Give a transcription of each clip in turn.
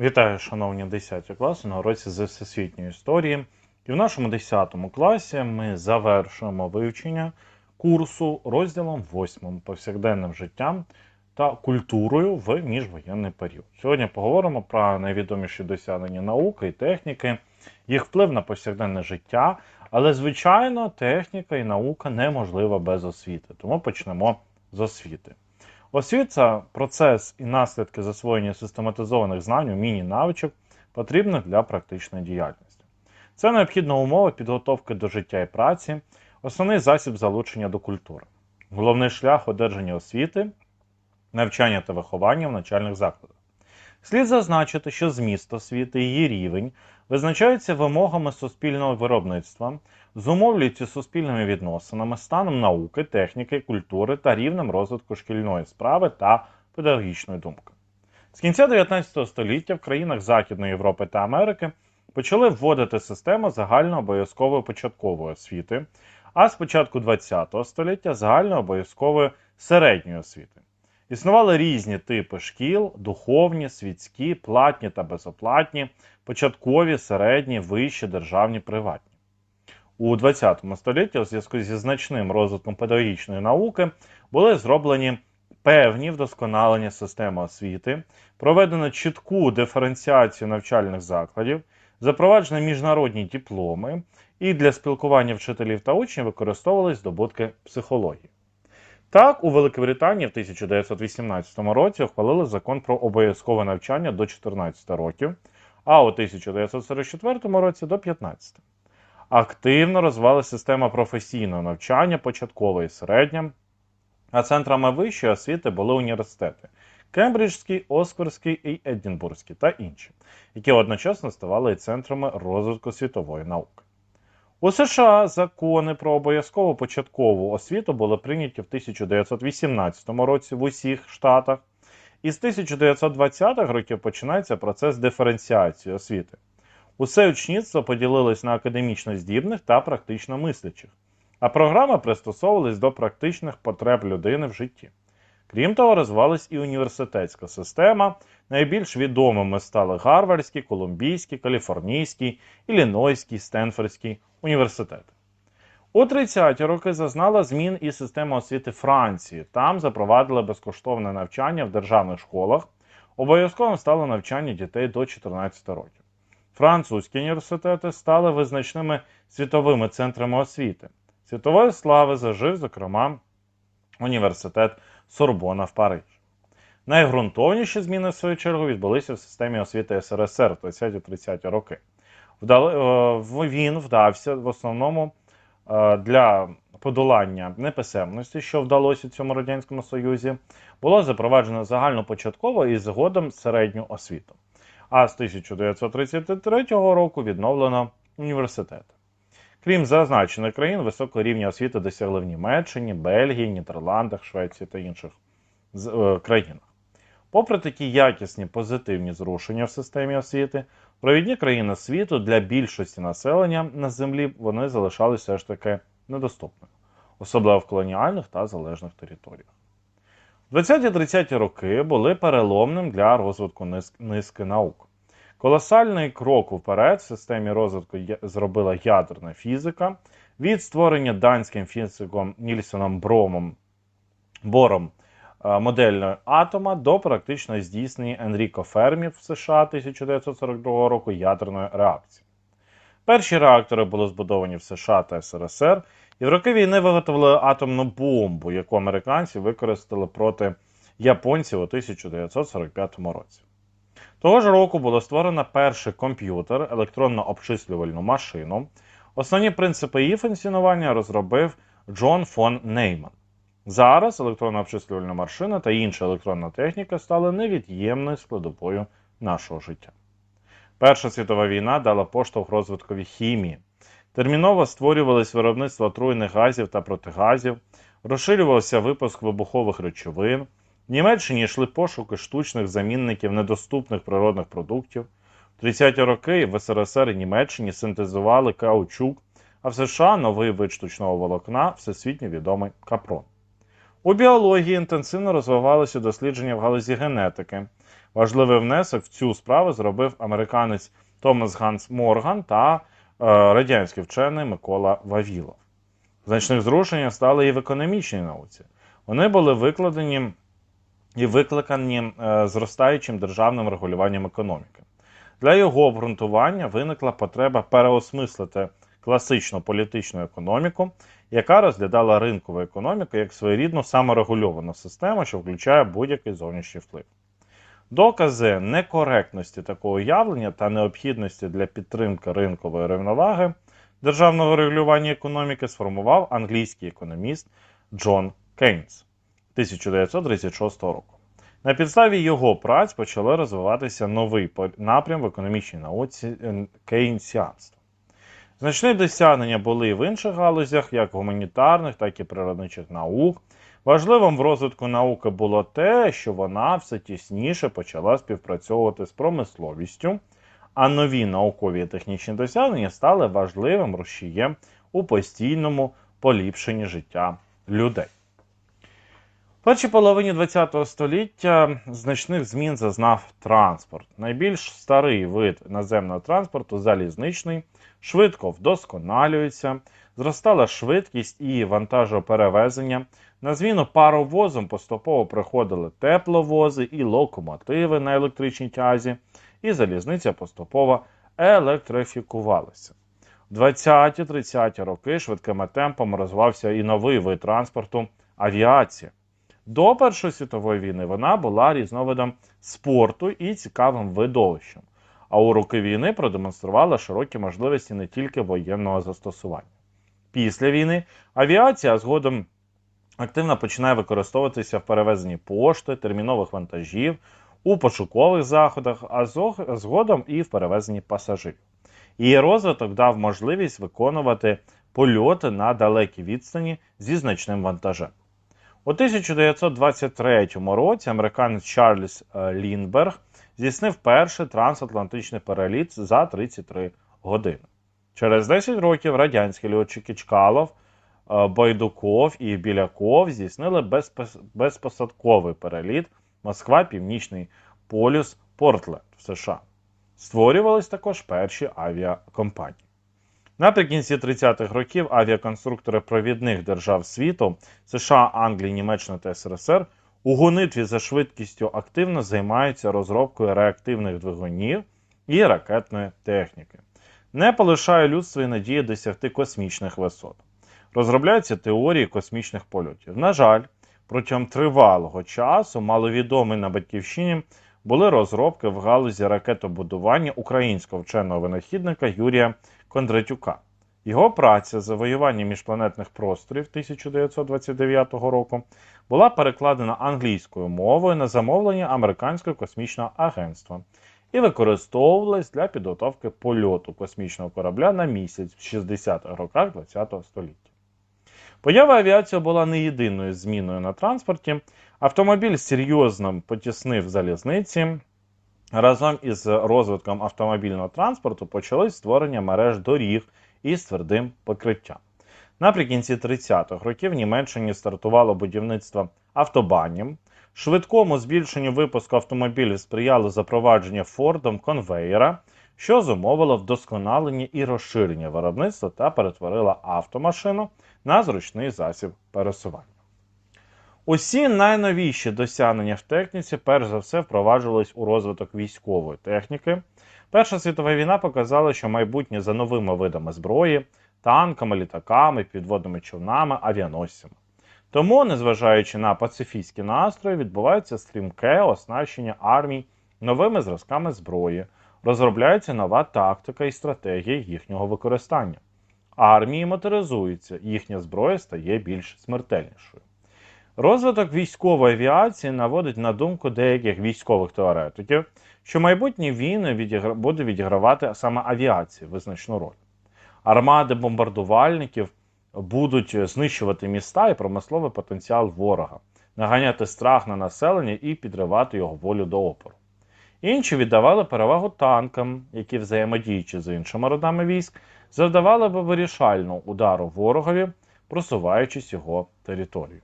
Вітаю, шановні 10 класи на уроці з всесвітньої історії. І в нашому 10 класі ми завершуємо вивчення курсу розділом 8 повсякденним життям та культурою в міжвоєнний період. Сьогодні поговоримо про найвідоміші досягнення науки і техніки, їх вплив на повсякденне життя. Але, звичайно, техніка і наука неможлива без освіти. Тому почнемо з освіти. Освіта процес і наслідки засвоєння систематизованих знань, умінь і навичок потрібних для практичної діяльності. Це необхідна умова підготовки до життя і праці, основний засіб залучення до культури, головний шлях одержання освіти, навчання та виховання в навчальних закладах. Слід зазначити, що зміст освіти її рівень визначаються вимогами суспільного виробництва, зумовлюються суспільними відносинами, станом науки, техніки, культури та рівнем розвитку шкільної справи та педагогічної думки. З кінця 19 століття в країнах Західної Європи та Америки почали вводити систему загальнообов'язкової початкової освіти, а з початку 20 століття загальнообов'язкової середньої освіти. Існували різні типи шкіл: духовні, світські, платні та безоплатні, початкові, середні, вищі, державні, приватні. У ХХ столітті, у зв'язку зі значним розвитком педагогічної науки, були зроблені певні вдосконалення системи освіти, проведено чітку диференціацію навчальних закладів, запроваджені міжнародні дипломи, і для спілкування вчителів та учнів використовували здобутки психології. Так, у Великобританії в 1918 році ухвалили закон про обов'язкове навчання до 14 років, а у 1944 році до 15. Активно розвивалася система професійного навчання, початкове і середнє, а центрами вищої освіти були університети Кембриджський, Оскфордський і Едінбурзький та інші, які одночасно ставали і центрами розвитку світової науки. У США закони про обов'язкову початкову освіту були прийняті в 1918 році в усіх штатах, і з 1920-х років починається процес диференціації освіти. Усе учнівство поділилось на академічно здібних та практично мислячих, а програми пристосовувались до практичних потреб людини в житті. Крім того, розвивалась і університетська система. Найбільш відомими стали Гарвардський, Колумбійський, Каліфорнійський, Іллінойський, Стенфордський університети. У 30-ті роки зазнала змін і система освіти Франції. Там запровадили безкоштовне навчання в державних школах. Обов'язковим стало навчання дітей до 14 років. Французькі університети стали визначними світовими центрами освіти. Світової слави зажив, зокрема, університет Сорбона в Парижі. Найґрунтовніші зміни, в свою чергу, відбулися в системі освіти СРСР в 20-30-ті роки. Е, він вдався в основному е, для подолання неписемності, що вдалося цьому Радянському Союзі, було запроваджено загальнопочаткову і згодом середню освіту. А з 1933 року відновлено університети. Крім зазначених країн, високого рівня освіти досягли в Німеччині, Бельгії, Нідерландах, Швеції та інших е, країнах. Попри такі якісні позитивні зрушення в системі освіти, провідні країни світу для більшості населення на землі вони залишалися все ж таки недоступними, особливо в колоніальних та залежних територіях. 20-30 роки були переломним для розвитку низки наук. Колосальний крок вперед в системі розвитку зробила ядерна фізика від створення данським фізиком Нільсоном Бромом Бором модельної атома до практично здійснення Енріко Фермі в США 1942 року ядерної реакції. Перші реактори були збудовані в США та СРСР, і в роки війни виготовили атомну бомбу, яку американці використали проти японців у 1945 році. Того ж року було створено перший комп'ютер, електронно обчислювальну машину. Основні принципи її функціонування розробив Джон фон Нейман. Зараз електронна обчислювальна машина та інша електронна техніка стали невід'ємною складовою нашого життя. Перша світова війна дала поштовх розвиткові хімії. Терміново створювались виробництво отруйних газів та протигазів, розширювався випуск вибухових речовин. В Німеччині йшли пошуки штучних замінників недоступних природних продуктів. В 30-ті роки в СРСР і Німеччині синтезували каучук, а в США новий вид штучного волокна, всесвітньо відомий капрон. У біології інтенсивно розвивалися дослідження в галузі генетики. Важливий внесок в цю справу зробив американець Томас Ганс Морган та е, радянський вчений Микола Вавілов. Значних зрушень стали і в економічній науці. Вони були викладені і викликані е, зростаючим державним регулюванням економіки. Для його обґрунтування виникла потреба переосмислити класичну політичну економіку, яка розглядала ринкову економіку як своєрідну саморегульовану систему, що включає будь-який зовнішній вплив. Докази некоректності такого уявлення та необхідності для підтримки ринкової рівноваги державного регулювання економіки сформував англійський економіст Джон Кейнс 1936 року. На підставі його праць почали розвиватися новий напрям в економічній науці е, кейнсіанства. Значні досягнення були в інших галузях, як гуманітарних, так і природничих наук. Важливим в розвитку науки було те, що вона все тісніше почала співпрацьовувати з промисловістю, а нові наукові і технічні досягнення стали важливим рушієм у постійному поліпшенні життя людей. В першій половині ХХ століття значних змін зазнав транспорт. Найбільш старий вид наземного транспорту залізничний, швидко вдосконалюється, зростала швидкість і вантажоперевезення. На зміну паровозам поступово приходили тепловози і локомотиви на електричній тязі, і залізниця поступово електрифікувалася. В 20-30 роки швидкими темпами розвивався і новий вид транспорту авіація. До Першої світової війни вона була різновидом спорту і цікавим видовищем, а у роки війни продемонструвала широкі можливості не тільки воєнного застосування. Після війни авіація згодом активно починає використовуватися в перевезенні пошти, термінових вантажів, у пошукових заходах, а згодом і в перевезенні пасажирів. Її розвиток дав можливість виконувати польоти на далекій відстані зі значним вантажем. У 1923 році американець Чарльз е, Ліндберг здійснив перший трансатлантичний переліт за 33 години. Через 10 років радянські льотчики Чкалов, е, Байдуков і Біляков здійснили безпосадковий переліт Москва, Північний полюс, Портленд в США. Створювались також перші авіакомпанії. Наприкінці 30-х років авіаконструктори провідних держав світу США, Англії, Німеччини та СРСР у гонитві за швидкістю активно займаються розробкою реактивних двигунів і ракетної техніки. Не полишає людство і надії досягти космічних висот. Розробляються теорії космічних польотів. На жаль, протягом тривалого часу маловідомі на батьківщині були розробки в галузі ракетобудування українського вченого винахідника Юрія Кондратюка. Його праця завоювання міжпланетних просторів 1929 року була перекладена англійською мовою на замовлення Американського космічного агентства і використовувалась для підготовки польоту космічного корабля на місяць в 60-х роках ХХ століття. Поява авіації була не єдиною зміною на транспорті. Автомобіль серйозно потіснив залізниці. Разом із розвитком автомобільного транспорту почалось створення мереж доріг із твердим покриттям. Наприкінці 30-х років в Німеччині стартувало будівництво автобанів. Швидкому збільшенню випуску автомобілів сприяло запровадження Фордом конвеєра, що зумовило вдосконалення і розширення виробництва та перетворило автомашину на зручний засіб пересування. Усі найновіші досягнення в техніці перш за все впроваджувались у розвиток військової техніки. Перша світова війна показала, що майбутнє за новими видами зброї, танками, літаками, підводними човнами, авіаносцями. Тому, незважаючи на пацифістські настрої, відбувається стрімке оснащення армій новими зразками зброї, розробляється нова тактика і стратегія їхнього використання. Армії моторизуються, їхня зброя стає більш смертельнішою. Розвиток військової авіації наводить на думку деяких військових теоретиків, що майбутні війни відігра... буде відігравати саме авіація визначну роль. Армади бомбардувальників будуть знищувати міста і промисловий потенціал ворога, наганяти страх на населення і підривати його волю до опору. Інші віддавали перевагу танкам, які, взаємодіючи з іншими родами військ, завдавали би вирішальну удару ворогові, просуваючись його територію.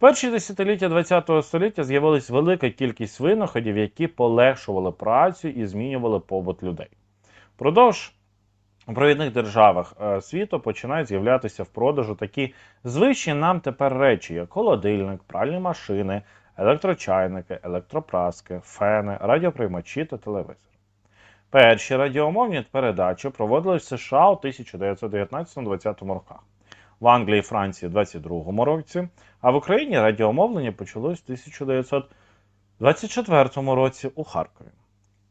Перші десятиліття ХХ століття з'явилась велика кількість винаходів, які полегшували працю і змінювали побут людей. Впродовж у провідних державах е, світу починають з'являтися в продажу такі звичні нам тепер речі, як холодильник, пральні машини, електрочайники, електропраски, фени, радіоприймачі та телевізор. Перші радіомовні передачі проводились в США у 1919-20 роках, в Англії і Франції в 22 році, а в Україні радіомовлення почалось в 1924 році у Харкові.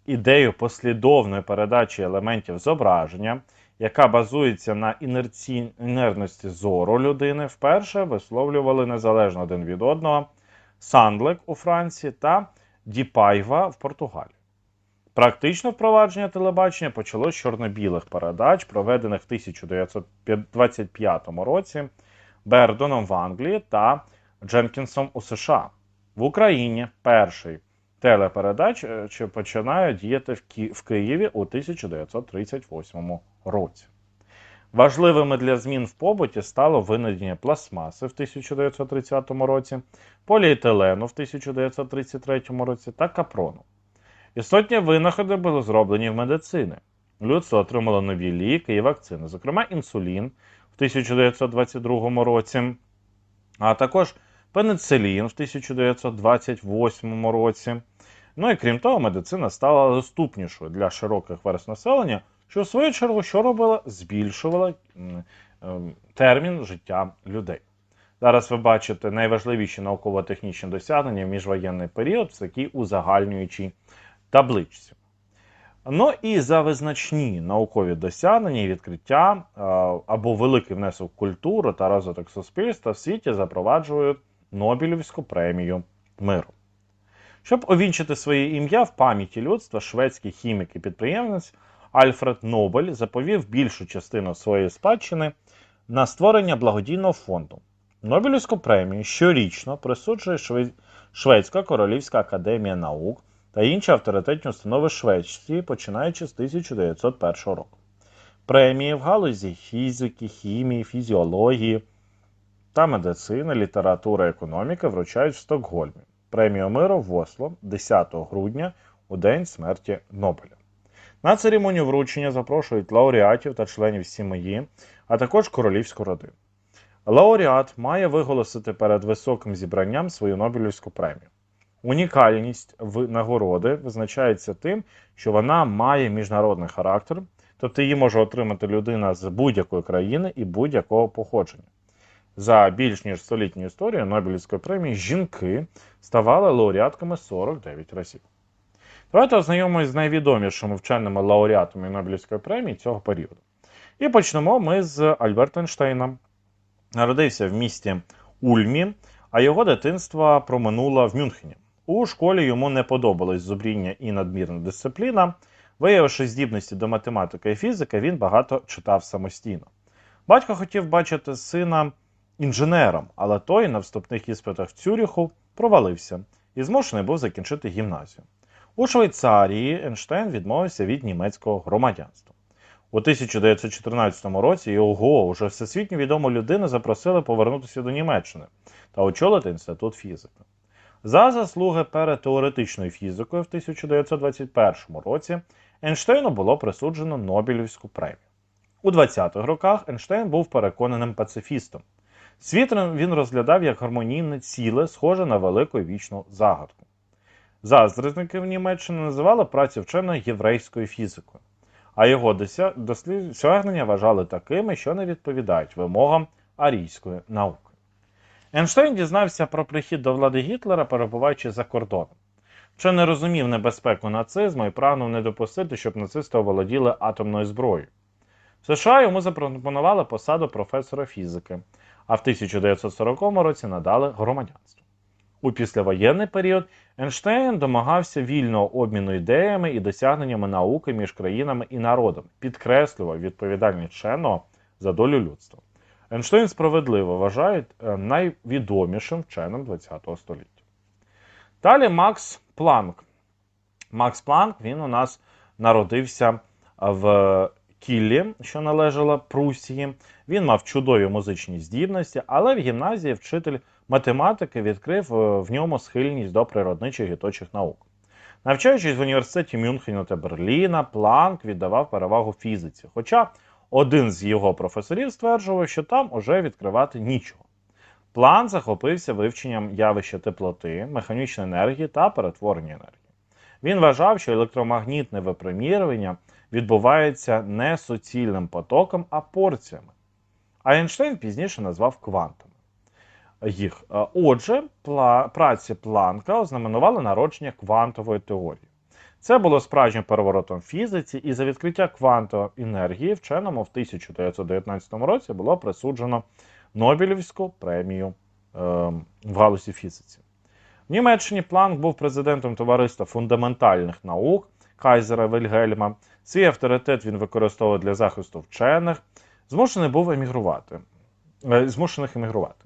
Ідею послідовної передачі елементів зображення, яка базується на інерці... інерності зору людини, вперше висловлювали незалежно один від одного Сандлек у Франції та Діпайва в Португалії. Практичне впровадження телебачення почалось з чорно-білих передач, проведених в 1925 році Бердоном в Англії та Дженкінсом у США. В Україні перший телепередач е, починає діяти в, Ки- в Києві у 1938 році. Важливими для змін в побуті стало винайдення пластмаси в 1930 році, поліетилену в 1933 році та капрону. Істотні винаходи були зроблені в медицині. Людство отримало нові ліки і вакцини, зокрема інсулін в 1922 році, а також пеницилін в 1928 році. Ну і крім того, медицина стала доступнішою для широких верст населення, що в свою чергу що робила? Збільшувала ем, термін життя людей. Зараз ви бачите найважливіші науково-технічні досягнення в міжвоєнний період в такій узагальнюючій табличці. Ну і за визначні наукові досягнення і відкриття е, або великий внесок в культуру та розвиток суспільства в світі запроваджують Нобелівську премію миру. Щоб овінчити своє ім'я в пам'яті людства, шведський хімік і підприємець Альфред Нобель заповів більшу частину своєї спадщини на створення благодійного фонду. Нобелівську премію щорічно присуджує Шве- Шведська Королівська академія наук та інші авторитетні установи Швеції, починаючи з 1901 року. Премії в галузі фізики, хімії, фізіології та медицини, літератури, економіки вручають в Стокгольмі. Премію миру в Осло 10 грудня у день смерті Нобеля. На церемонію вручення запрошують лауреатів та членів сім'ї, а також королівську родину. Лауреат має виголосити перед високим зібранням свою Нобелівську премію. Унікальність в нагороди визначається тим, що вона має міжнародний характер, тобто її може отримати людина з будь-якої країни і будь-якого походження. За більш ніж столітню історію Нобелівської премії жінки ставали лауреатками 49 разів. Давайте ознайомимось з найвідомішими вченими лауреатами Нобелівської премії цього періоду. І почнемо ми з Альберта Ейнштейна. Народився в місті Ульмі, а його дитинство проминуло в Мюнхені. У школі йому не подобалось зубріння і надмірна дисципліна. Виявивши здібності до математики і фізики, він багато читав самостійно. Батько хотів бачити сина інженером, але той на вступних іспитах в Цюріху провалився і змушений був закінчити гімназію. У Швейцарії Ейнштейн відмовився від німецького громадянства. У 1914 році його, уже всесвітньо відому людину, запросили повернутися до Німеччини та очолити інститут фізики. За заслуги перед теоретичною фізикою в 1921 році Ейнштейну було присуджено Нобелівську премію. У 20-х роках Ейнштейн був переконаним пацифістом. Світ він розглядав як гармонійне ціле, схоже на велику вічну загадку. Заздрісники в Німеччині називали працю вченого єврейською фізикою, а його дося- досягнення вважали такими, що не відповідають вимогам арійської науки. Ейнштейн дізнався про прихід до влади Гітлера, перебуваючи за кордоном. Чи не розумів небезпеку нацизму і прагнув не допустити, щоб нацисти оволоділи атомною зброєю. В США йому запропонували посаду професора фізики, а в 1940 році надали громадянство. У післявоєнний період Ейнштейн домагався вільного обміну ідеями і досягненнями науки між країнами і народом, підкреслював відповідальність вченого за долю людства. Ейнштейн справедливо вважають е, найвідомішим вченим ХХ століття. Далі Макс Планк. Макс Планк він у нас народився в Кіллі, що належала Прусії. Він мав чудові музичні здібності, але в гімназії вчитель математики відкрив е, в ньому схильність до природничих і точих наук. Навчаючись в університеті Мюнхену та Берліна, Планк віддавав перевагу фізиці. Хоча один з його професорів стверджував, що там уже відкривати нічого. План захопився вивченням явища теплоти, механічної енергії та перетворення енергії. Він вважав, що електромагнітне випромірювання відбувається не суцільним потоком, а порціями. А Ейнштейн пізніше назвав квантами їх. Е, Отже, пла- праці Планка ознаменували народження квантової теорії. Це було справжнім переворотом фізиці, і за відкриття квантової енергії вченому в 1919 році було присуджено Нобелівську премію е, в галузі фізиці. В Німеччині Планк був президентом товариства фундаментальних наук Кайзера Вильгельма. Свій авторитет він використовував для захисту вчених, змушений був емігрувати, е, змушених емігрувати.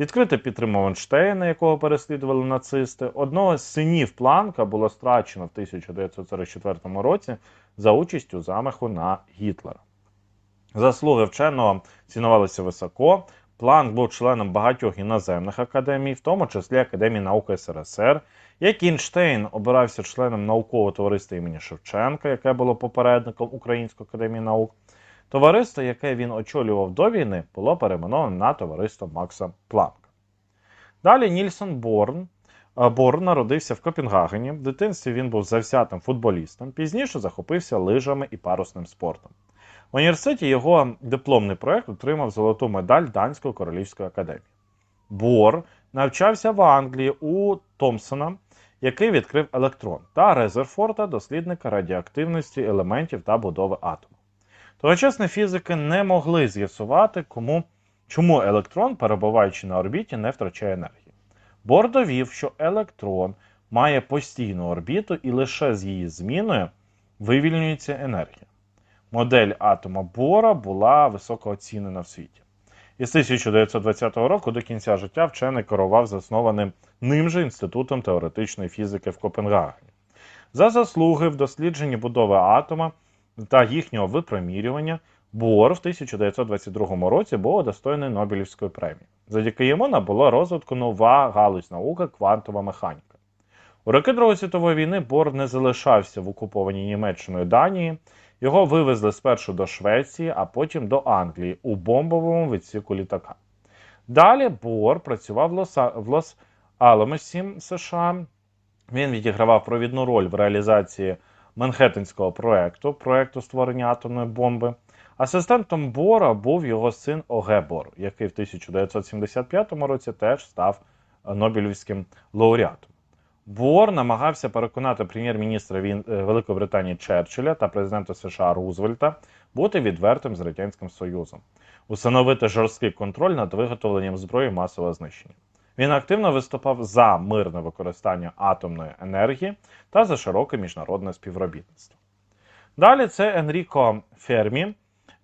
Відкрито підтримав Ейнштейна, якого переслідували нацисти. Одного з синів Планка було страчено в 1944 році за участь у замаху на Гітлера. Заслуги вченого цінувалися високо. Планк був членом багатьох іноземних академій, в тому числі Академії наук СРСР. Як і Ейнштейн обирався членом наукового товариства імені Шевченка, яке було попередником Української академії наук. Товариство, яке він очолював до війни, було перейменоване на товариство Макса Планка. Далі Нільсон Борн. Е, Борн народився в Копенгагені. В дитинстві він був завзятим футболістом, пізніше захопився лижами і парусним спортом. В університеті його дипломний проект отримав золоту медаль Данської королівської академії. Бор навчався в Англії у Томпсона, який відкрив електрон, та Резерфорда, дослідника радіоактивності елементів та будови атому. Тогочасні фізики не могли з'ясувати, кому, чому електрон, перебуваючи на орбіті, не втрачає енергії. Бор довів, що електрон має постійну орбіту і лише з її зміною вивільнюється енергія. Модель атома Бора була високо оцінена в світі. І з 1920 року до кінця життя вчений керував заснованим ним же Інститутом теоретичної фізики в Копенгагені. За заслуги в дослідженні будови атома та їхнього випромірювання Бор в 1922 році був удостоєний Нобелівської премії. Завдяки йому набула розвитку нова галузь науки квантова механіка. У роки Другої світової війни Бор не залишався в окупованій Німеччиною Данії. Його вивезли спершу до Швеції, а потім до Англії у бомбовому відсіку літака. Далі Бор працював в Лос-Аламосі, США. Він відігравав провідну роль в реалізації Манхеттенського проекту, проекту створення атомної бомби. Асистентом Бора був його син Оге Бор, який в 1975 році теж став Нобелівським лауреатом. Бор намагався переконати прем'єр-міністра е, Великої Британії Черчилля та президента США Рузвельта бути відвертим з Радянським Союзом, установити жорсткий контроль над виготовленням зброї масового знищення. Він активно виступав за мирне використання атомної енергії та за широке міжнародне співробітництво. Далі це Енріко Фермі,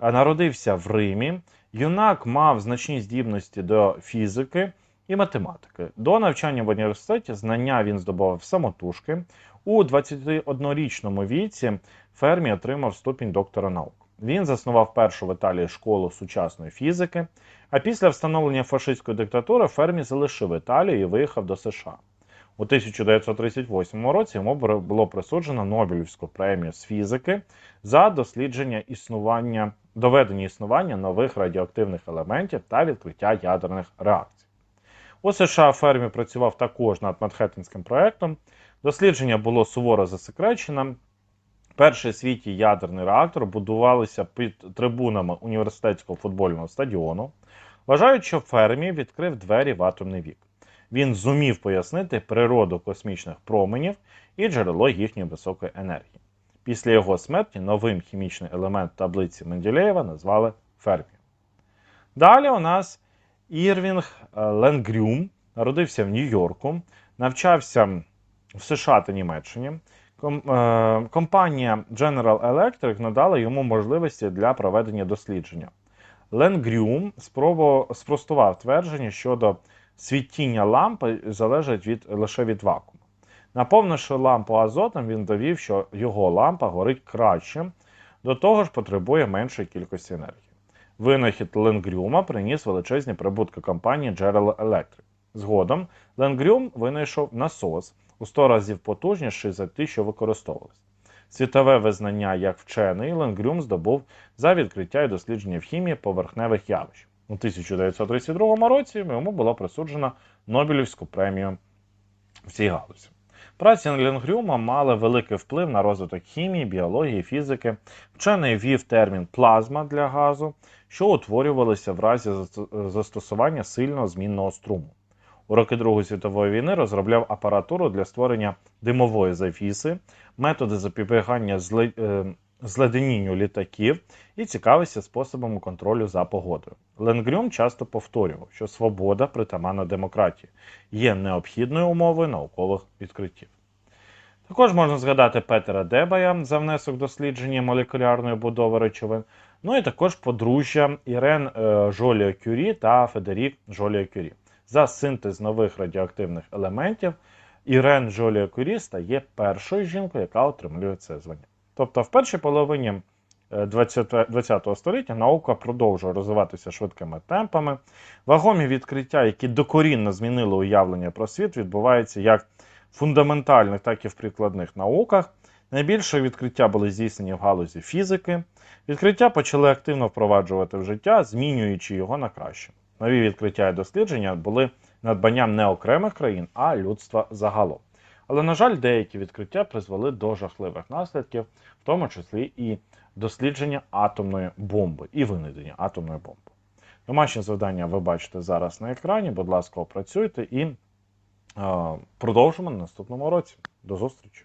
е, народився в Римі. Юнак мав значні здібності до фізики і математики. До навчання в університеті знання він здобував самотужки. У 21-річному віці Фермі отримав ступінь доктора наук. Він заснував першу в Італії школу сучасної фізики, а після встановлення фашистської диктатури Фермі залишив Італію і виїхав до США. У 1938 році йому було присуджено Нобелівську премію з фізики за дослідження існування, доведення існування нових радіоактивних елементів та відкриття ядерних реакцій. У США Фермі працював також над Манхеттенським проектом. Дослідження було суворо засекречено. Перший світі ядерний реактор будувалися під трибунами університетського футбольного стадіону. Вважають, що Фермі відкрив двері в атомний вік. Він зумів пояснити природу космічних променів і джерело їхньої високої енергії. Після його смерті новим хімічний елемент таблиці Менделєєва назвали Фермі. Далі у нас Ірвінг е, Ленгрюм народився в Нью-Йорку, навчався в США та Німеччині. Е, Компанія General Electric надала йому можливості для проведення дослідження. Ленгрюм спростував твердження щодо світіння лампи залежить від, лише від вакууму. Наповнивши лампу азотом, він довів, що його лампа горить краще, до того ж потребує меншої кількості енергії. Винахід Ленгрюма приніс величезні прибутки компанії General Electric. Згодом Ленгрюм винайшов насос у 100 разів потужніший за ті, що використовувалися. Світове визнання як вчений Ленгрюм здобув за відкриття і дослідження в хімії поверхневих явищ. У 1932 році йому була присуджена Нобелівську премію в цій галузі. Праці Ленгрюма мали великий вплив на розвиток хімії, біології, фізики. Вчений ввів термін плазма для газу, що утворювалися в разі застосування сильного змінного струму. У роки Другої світової війни розробляв апаратуру для створення димової завіси, методи запобігання е, зледенінню літаків і цікавився способами контролю за погодою. Ленгрюм часто повторював, що свобода притаманна демократії є необхідною умовою наукових відкриттів. Також можна згадати Петера Дебая за внесок дослідження молекулярної будови речовин, ну і також подружжя Ірен е, Жоліо Кюрі та Федерік Жоліо Кюрі. За синтез нових радіоактивних елементів Ірен Жоліо Кюрі стає першою жінкою, яка отримує це звання. Тобто, в першій половині е, 20 20 століття наука продовжує розвиватися швидкими темпами. Вагомі відкриття, які докорінно змінили уявлення про світ, відбуваються як в фундаментальних, так і в прикладних науках. Найбільше відкриття були здійснені в галузі фізики. Відкриття почали активно впроваджувати в життя, змінюючи його на краще. Нові відкриття і дослідження були надбанням не окремих країн, а людства загалом. Але, на жаль, деякі відкриття призвели до жахливих наслідків, в тому числі і дослідження атомної бомби і винайдення атомної бомби. Домашнє завдання ви бачите зараз на екрані. Будь ласка, опрацюйте і е, продовжимо на наступному році. До зустрічі!